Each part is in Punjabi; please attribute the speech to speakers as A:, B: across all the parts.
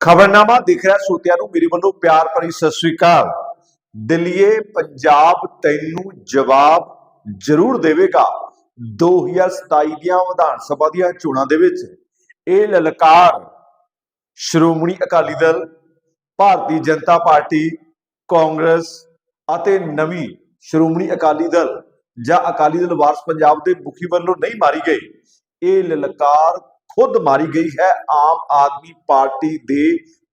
A: ਖਬਰਨਾਮਾ ਦਿਖ ਰਿਹਾ ਸਰੋਤਿਆਂ ਨੂੰ, ਮੇਰੇ ਵੱਲੋਂ ਪਿਆਰ ਭਰੀ ਸਤਿ ਸ੍ਰੀ ਅਕਾਲ। ਦਿੱਲੀਏ ਪੰਜਾਬ ਤੈਨੂੰ ਜਵਾਬ ਜ਼ਰੂਰ ਦੇਵੇਗਾ। 2027 ਦੀਆਂ ਵਿਧਾਨ ਸਭਾ ਦੀਆਂ ਚੋਣਾਂ ਦੇ ਵਿੱਚ ਇਹ ਲਲਕਾਰ ਸ਼੍ਰੋਮਣੀ ਅਕਾਲੀ ਦਲ, ਭਾਰਤੀ ਜਨਤਾ ਪਾਰਟੀ, ਕਾਂਗਰਸ ਅਤੇ ਨਵੀਂ ਸ਼੍ਰੋਮਣੀ ਅਕਾਲੀ ਦਲ ਜਾਂ ਅਕਾਲੀ ਦਲ ਵਾਰਸ ਪੰਜਾਬ ਦੇ ਮੁਖੀ ਵੱਲੋਂ ਨਹੀਂ ਮਾਰੀ ਗਈ। ਇਹ ਲਲਕਾਰ ਖੁਦ ਮਾਰੀ ਗਈ ਹੈ ਆਮ ਆਦਮੀ ਪਾਰਟੀ ਦੇ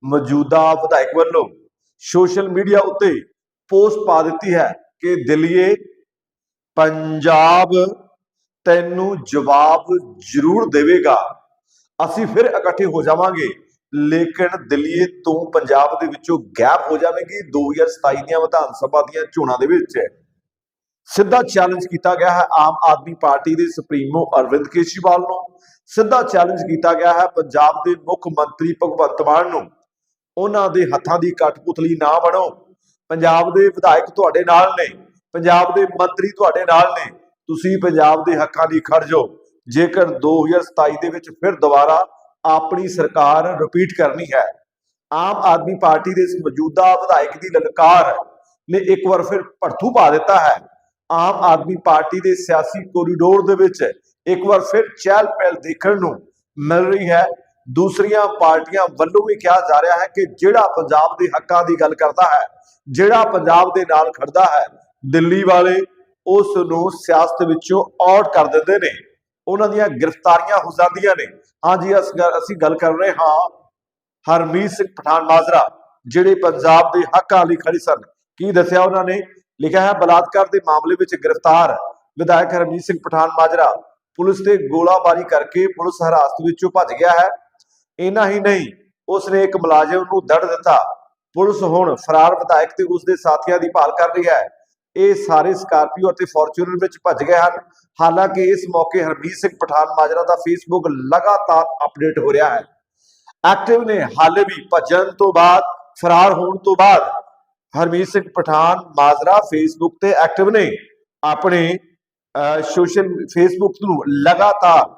A: ਮੌਜੂਦਾ ਵਿਧਾਇਕ ਵੱਲੋਂ। ਸੋਸ਼ਲ ਮੀਡੀਆ ਉੱਤੇ ਪੋਸਟ ਪਾ ਦਿੱਤੀ ਹੈ ਕਿ ਦਿੱਲੀਏ ਪੰਜਾਬ ਤੈਨੂੰ ਜਵਾਬ ਜ਼ਰੂਰ ਦੇਵੇਗਾ। ਅਸੀਂ ਫਿਰ ਇਕੱਠੇ ਹੋ ਜਾਵਾਂਗੇ, ਲੇਕਿਨ ਦਿੱਲੀਏ ਤੋਂ ਪੰਜਾਬ ਦੇ ਵਿੱਚੋਂ ਗੈਪ ਹੋ ਜਾਵੇਗੀ 2027 ਦੀਆਂ ਵਿਧਾਨ ਸਭਾ ਦੀਆਂ ਚੋਣਾਂ ਦੇ ਵਿੱਚ। ਸਿੱਧਾ ਚੈਲੰਜ ਕੀਤਾ ਗਿਆ ਹੈ ਆਮ ਆਦਮੀ ਪਾਰਟੀ ਦੇ ਸੁਪਰੀਮੋ ਅਰਵਿੰਦ ਕੇਜਰੀਵਾਲ ਨੂੰ। ਸਿੱਧਾ ਚੈਲੰਜ ਕੀਤਾ ਗਿਆ ਹੈ ਪੰਜਾਬ ਦੇ ਮੁੱਖ ਮੰਤਰੀ ਭਗਵੰਤ ਮਾਨ ਨੂੰ। ਉਹਨਾਂ ਦੇ ਹੱਥਾਂ ਦੀ ਕਠਪੁਤਲੀ ਨਾ ਬਣੋ। ਪੰਜਾਬ ਦੇ ਵਿਧਾਇਕ ਤੁਹਾਡੇ ਨਾਲ ਨੇ, ਪੰਜਾਬ ਦੇ ਮੰਤਰੀ ਤੁਹਾਡੇ ਨਾਲ ਨੇ। ਤੁਸੀਂ ਪੰਜਾਬ ਦੇ ਹੱਕਾਂ ਦੀ ਖੜ ਜਾਓ। ਜੇਕਰ 2027 ਦੇ ਵਿੱਚ ਫਿਰ ਦੁਬਾਰਾ ਆਪਣੀ ਸਰਕਾਰ ਰਿਪੀਟ ਕਰਨੀ ਹੈ, ਆਮ ਆਦਮੀ ਪਾਰਟੀ ਦੇ ਇਸ ਮੌਜੂਦਾ ਵਿਧਾਇਕ ਦੀ ਲਲਕਾਰ ਨੇ ਇੱਕ ਵਾਰ ਫਿਰ ਭੜਥੂ ਪਾ ਦਿੱਤਾ ਹੈ। ਆਮ ਆਦਮੀ ਪਾਰਟੀ ਦੇ ਸਿਆਸੀ ਕੋਰੀਡੋਰ ਦੇ ਵਿੱਚ ਇੱਕ ਵਾਰ ਫਿਰ ਚਹਿਲ ਪਹਿਲ ਦੇਖਣ ਨੂੰ ਮਿਲ ਰਹੀ ਹੈ। ਦੂਸਰੀਆਂ ਪਾਰਟੀਆਂ ਵੱਲੋਂ ਵੀ ਕਿਹਾ ਜਾ ਰਿਹਾ ਹੈ ਕਿ ਜਿਹੜਾ ਪੰਜਾਬ ਦੇ ਹੱਕਾਂ ਦੀ ਗੱਲ ਕਰਦਾ ਹੈ, ਜਿਹੜਾ ਪੰਜਾਬ ਦੇ ਨਾਲ ਖੜਦਾ ਹੈ, ਦਿੱਲੀ ਵਾਲੇ ਉਸ ਨੂੰ ਸਿਆਸਤ ਵਿੱਚੋਂ ਆਊਟ ਕਰ ਦਿੰਦੇ ਨੇ। ਉਹਨਾਂ ਦੀਆਂ ਗ੍ਰਿਫਤਾਰੀਆਂ ਹੋ ਜਾਂਦੀਆਂ ਨੇ। ਹਾਂਜੀ, ਅਸ- ਅਸੀਂ ਗੱਲ ਕਰ ਰਹੇ ਹਾਂ ਹਰਮੀਤ ਸਿੰਘ ਪਠਾਨ ਮਾਜਰਾ ਜਿਹੜੇ ਪੰਜਾਬ ਦੇ ਹੱਕਾਂ ਲਈ ਖੜੇ ਸਨ। ਕੀ ਦੱਸਿਆ ਉਹਨਾਂ ਨੇ? ਲਿਖਿਆ ਹੈ, ਬਲਾਤਕਾਰ ਦੇ ਮਾਮਲੇ ਵਿੱਚ ਗ੍ਰਿਫਤਾਰ ਵਿਧਾਇਕ ਹਰਮੀਤ ਸਿੰਘ ਪਠਾਨ ਮਾਜਰਾ ਪੁਲਿਸ ਤੇ ਗੋਲਾਬਾਰੀ ਕਰਕੇ ਪੁਲਿਸ ਹਿਰਾਸਤ ਵਿੱਚੋਂ ਭੱਜ ਗਿਆ ਹੈ। ਇੰਨਾ ਹੀ ਨਹੀਂ ਉਸ ਨੇ ਇੱਕ ਮੁਲਾਜ਼ਮ ਨੂੰ ਦੜ ਦਿੱਤਾ। ਪੁਲਿਸ ਹੁਣ ਫਰਾਰ ਵਿਧਾਇਕ ਤੇ ਉਸ ਦੇ ਸਾਥੀਆਂ ਦੀ ਭਾਲ ਕਰ ਰਹੀ ਹੈ। ਇਹ ਸਾਰੇ ਸਕਾਰਪੀਓ ਅਤੇ ਫੋਰਚੂਨਰ ਵਿੱਚ ਭੱਜ ਗਏ ਹਨ। ਹਾਲਾਂਕਿ ਇਸ ਮੌਕੇ ਹਰਮੀਤ ਸਿੰਘ ਪਠਾਨ ਮਾਜਰਾ ਦਾ ਫੇਸਬੁੱਕ ਲਗਾਤਾਰ ਅਪਡੇਟ ਹੋ ਰਿਹਾ ਹੈ। ਐਕਟਿਵ ਨੇ ਹਾਲੇ ਵੀ ਭੱਜਣ ਤੋਂ ਬਾਅਦ, ਫਰਾਰ ਹੋਣ ਤੋਂ ਬਾਅਦ ਹਰਮੀਤ ਸਿੰਘ ਪਠਾਨ ਮਾਜਰਾ ਫੇਸਬੁੱਕ ਤੇ ਐਕਟਿਵ ਨੇ ਆਪਣੇ ਸੋਸ਼ਲ ਫੇਸਬੁੱਕ ਨੂੰ ਲਗਾਤਾਰ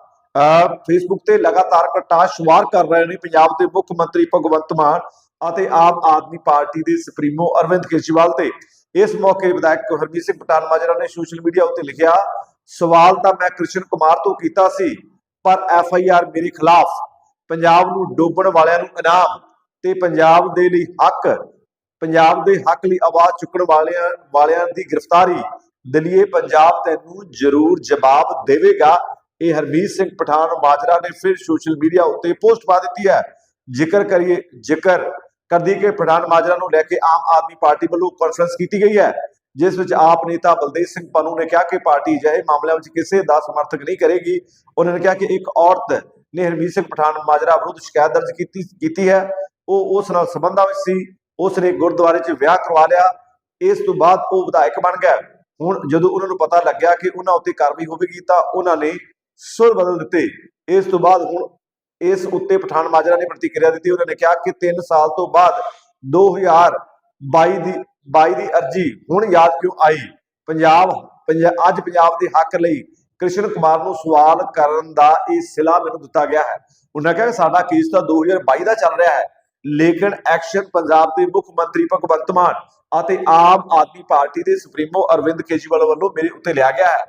A: ਫੇਸਬੁੱਕ ਤੇ ਲਗਾਤਾਰ ਕਟਾਸ਼ਵਾਰ ਕਰ ਰਹੇ ਨੇ ਪੰਜਾਬ ਦੇ ਮੁੱਖ ਮੰਤਰੀ ਭਗਵੰਤ ਮਾਨ ਅਤੇ ਆਮ ਆਦਮੀ ਪਾਰਟੀ ਦੇ ਸੁਪਰੀਮੋ ਅਰਵਿੰਦ ਕੇਜਰੀਵਾਲ ਤੇ। ਇਸ ਮੌਕੇ ਵਿਧਾਇਕ ਹਰਮੀਤ ਸਿੰਘ ਪਠਾਨ ਮਾਜਰਾ ਨੇ ਸੋਸ਼ਲ ਮੀਡੀਆ ਉੱਤੇ ਲਿਖਿਆ, ਸਵਾਲ ਤਾਂ ਮੈਂ ਕ੍ਰਿਸ਼ਨ ਕੁਮਾਰ ਤੋਂ ਕੀਤਾ ਸੀ, ਪਰ ਐਫ ਆਈ ਆਰ ਮੇਰੇ ਖਿਲਾਫ, ਪੰਜਾਬ ਨੂੰ ਡੋਬਣ ਵਾਲਿਆਂ ਨੂੰ ਇਨਾਮ ਤੇ ਪੰਜਾਬ ਦੇ ਲਈ ਹੱਕ ਪੰਜਾਬ ਦੇ ਹੱਕ ਲਈ ਆਵਾਜ਼ ਚੁੱਕਣ ਵਾਲਿਆਂ ਵਾਲਿਆਂ ਦੀ ਗ੍ਰਿਫਤਾਰੀ ਦਲੀਏ ਪੰਜਾਬ ਤੈਨੂੰ ਜ਼ਰੂਰ ਜਵਾਬ ਦੇਵੇਗਾ। ਇਹ ਹਰਮੀਤ ਸਿੰਘ ਪਠਾਨ ਮਾਜਰਾ ਨੇ ਫਿਰ ਸੋਸ਼ਲ ਮੀਡੀਆ ਉੱਤੇ ਪੋਸਟ ਪਾ ਦਿੱਤੀ ਹੈ। ਜ਼ਿਕਰ ਕਰੀਏ, ਜ਼ਿਕਰ ਕਰਦੀ ਕਿ ਪਠਾਨ ਮਾਜਰਾ ਨੂੰ ਲੈ ਕੇ ਆਮ ਆਦਮੀ ਪਾਰਟੀ ਵੱਲੋਂ ਕਾਨਫਰੰਸ ਕੀਤੀ ਗਈ ਹੈ, ਜਿਸ ਵਿੱਚ ਆਪ ਨੇਤਾ ਬਲਦੇਵ ਸਿੰਘ ਪੰਨੂ ਨੇ ਕਿਹਾ ਕਿ ਪਾਰਟੀ ਅਜਿਹੇ ਮਾਮਲਿਆਂ ਵਿੱਚ ਕਿਸੇ ਦਾ ਸਮਰਥਕ ਨਹੀਂ ਕਰੇਗੀ। ਉਹਨਾਂ ਨੇ ਕਿਹਾ ਕਿ ਇੱਕ ਔਰਤ ਨੇ ਹਰਮੀਤ ਸਿੰਘ ਪਠਾਨ ਮਾਜਰਾ ਵਿਰੁੱਧ ਸ਼ਿਕਾਇਤ ਦਰਜ ਕੀਤੀ ਕੀਤੀ ਹੈ। ਉਹ ਉਸ ਨਾਲ ਸੰਬੰਧਾਂ ਵਿੱਚ ਸੀ। ਉਸ ਨੇ ਗੁਰਦੁਆਰੇ 'ਚ ਵਿਆਹ ਕਰਵਾ ਲਿਆ। ਇਸ ਤੋਂ ਬਾਅਦ ਉਹ ਵਿਧਾਇਕ ਬਣ ਗਿਆ। ਹੁਣ ਜਦੋਂ ਉਹਨਾਂ ਨੂੰ ਪਤਾ ਲੱਗਿਆ ਕਿ ਉਹਨਾਂ ਉੱਤੇ ਕਾਰਵਾਈ ਹੋਵੇਗੀ, ਤਾਂ ਉਹਨਾਂ ਨੇ ਸੁਰ ਬਦਲ ਦਿੱਤੇ। ਇਸ ਤੋਂ ਬਾਅਦ ਹੁਣ ਇਸ ਉੱਤੇ ਪਠਾਨ ਮਾਜਰਾ ਨੇ ਪ੍ਰਤੀਕਿਰਿਆ ਦਿੱਤੀ। ਉਹਨਾਂ ਨੇ ਕਿਹਾ ਕਿ 3 ਸਾਲ ਤੋਂ ਬਾਅਦ 2022 ਦੀ 22 ਦੀ ਅਰਜੀ ਹੁਣ ਯਾਦ ਕਿਉਂ ਆਈ? ਪੰਜਾਬ, ਪੰਜਾ- ਅੱਜ ਪੰਜਾਬ ਦੇ ਹੱਕ ਲਈ ਕ੍ਰਿਸ਼ਨ ਕੁਮਾਰ ਨੂੰ ਸਵਾਲ ਕਰਨ ਦਾ ਇਹ ਸਿਲਾ ਮੈਨੂੰ ਦਿੱਤਾ ਗਿਆ ਹੈ। ਉਹਨਾਂ ਕਿਹਾ ਕਿ ਸਾਡਾ ਕੇਸ ਤਾਂ 2022 ਦਾ ਚੱਲ ਰਿਹਾ ਹੈ। ਲੇਕਿਨ ਐਕਸ਼ਨ ਪੰਜਾਬ ਦੇ ਮੁੱਖ ਮੰਤਰੀ ਭਗਵੰਤ ਮਾਨ ਅਤੇ ਆਮ ਆਦਮੀ ਪਾਰਟੀ ਦੇ ਸੁਪਰੀਮੋ ਅਰਵਿੰਦ ਕੇਜਰੀਵਾਲ ਵੱਲੋਂ ਮੇਰੇ ਉੱਤੇ ਲਿਆ ਗਿਆ ਹੈ।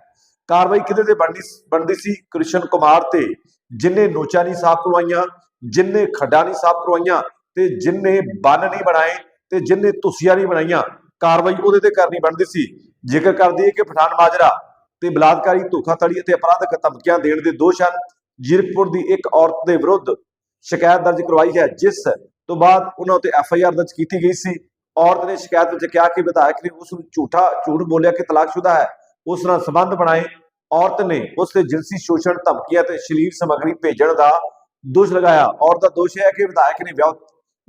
A: ਕਾਰਵਾਈ ਕਿਹਦੇ ਤੇ ਬਣਦੀ ਬਣਦੀ ਸੀ? ਕ੍ਰਿਸ਼ਨ ਕੁਮਾਰ ਤੇ ਜਿਨੇ ਨੋਚਾ ਨਹੀਂ ਸਾਫ਼ ਕਰਵਾਈਆਂ, ਜਿਨੇ ਖੱਡਾਂ ਨਹੀਂ ਸਾਫ਼ ਕਰਵਾਈਆਂ ਤੇ ਜਿਨੇ ਬੰਨ ਨਹੀਂ ਬਣਾਏ ਤੇ ਜਿਨੇ ਤੁਸੀਆਂ ਨਹੀਂ ਬਣਾਈਆਂ, ਕਾਰਵਾਈ ਉਹਦੇ ਤੇ ਕਰਨੀ ਬਣਦੀ ਸੀ। ਜ਼ਿਕਰ ਕਰਦੀ ਹੈ ਕਿ ਪਠਾਨ ਮਾਜਰਾ ਤੇ ਬਲਾਤਕਾਰੀ ਧੋਖਾਧੜੀ ਅਤੇ ਅਪਰਾਧਕ ਧਮਕੀਆਂ ਦੇਣ ਦੇ ਦੋਸ਼ ਹਨ, ਜੀਰਕਪੁਰ ਦੀ ਇੱਕ ਔਰਤ ਦੇ ਵਿਰੁੱਧ ਸ਼ਿਕਾਇਤ ਦਰਜ ਕਰਵਾਈ ਹੈ, ਜਿਸ ਤੋਂ ਬਾਅਦ ਉਹਨਾਂ ਉੱਤੇ ਐਫ ਆਈ ਆਰ ਦਰਜ ਕੀਤੀ ਗਈ ਸੀ। ਔਰਤ ਨੇ ਸ਼ਿਕਾਇਤ ਵਿੱਚ ਕਿਹਾ ਕਿ ਵਿਧਾਇਕ ਨੇ ਉਸ ਨੂੰ ਝੂਠਾ ਝੂਠ ਬੋਲਿਆ ਕਿ ਤਲਾਕਸ਼ੁਦਾ ਹੈ। ਉਸ ਨਾਲ ਸੰਬੰਧ ਬਣਾਏ। ਔਰਤ ਨੇ ਉਸ ਤੇ ਜਿਨਸੀ ਸ਼ੋਸ਼ਣ, ਧਮਕੀਆਂ ਤੇ ਸ਼ਲੀਲ ਸਮੱਗਰੀ ਭੇਜਣ ਦਾ ਦੋਸ਼ ਲਗਾਇਆ। ਔਰਤ ਦਾ ਦੋਸ਼ ਹੈ ਕਿ ਵਿਧਾਇਕ ਨੇ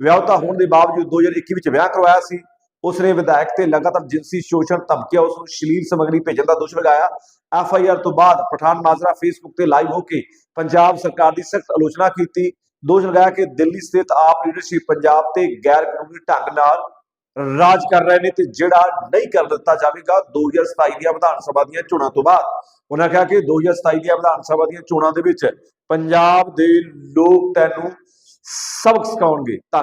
A: ਵਿਆਹਤਾ ਹੋਣ ਦੇ ਬਾਵਜੂਦ 2021 ਵਿੱਚ ਵਿਆਹ ਕਰਵਾਇਆ ਸੀ। ਉਸ ਨੇ ਵਿਧਾਇਕ ਤੇ ਲਗਾਤਾਰ ਜਿਨਸੀ ਸ਼ੋਸ਼ਣ, ਧਮਕੀਆਂ, ਉਸ ਨੂੰ ਸ਼ਲੀਲ ਸਮੱਗਰੀ ਭੇਜਣ ਦਾ ਦੋਸ਼ ਲਗਾਇਆ। ਐਫ ਆਈ ਆਰ ਤੋਂ ਬਾਅਦ ਪਠਾਨ ਮਾਜਰਾ ਫੇਸਬੁੱਕ ਤੇ ਲਾਈਵ ਹੋ ਕੇ ਪੰਜਾਬ ਸਰਕਾਰ ਦੀ ਸਖਤ ਆਲੋਚਨਾ ਕੀਤੀ। ਦੋਸ਼ ਲਗਾਇਆ ਕਿ ਦਿੱਲੀ ਸਥਿਤ ਆਪ ਲੀਡਰਸ਼ਿਪ ਪੰਜਾਬ ਤੇ ਗੈਰ ਕਾਨੂੰਨੀ ਢੰਗ ਨਾਲ ਰਾਜ ਕਰ ਰਹੇ ਨੇ ਤੇ ਜਿਹੜਾ ਨਹੀਂ ਕਰ ਦਿੱਤਾ ਜਾਵੇਗਾ 2027 ਦੀਆਂ ਵਿਧਾਨ ਸਭਾ ਦੀਆਂ ਚੋਣਾਂ ਤੋਂ ਬਾਅਦ। ਉਹਨਾਂ ਕਿਹਾ ਕਿ 2027 ਦੀਆਂ ਵਿਧਾਨ ਸਭਾ ਦੀਆਂ ਚੋਣਾਂ ਦੇ ਵਿੱਚ ਪੰਜਾਬ ਦੇ ਲੋਕ ਤੈਨੂੰ ਸਬਕ ਸਿਖਾਉਣਗੇ। ਧੰਨ-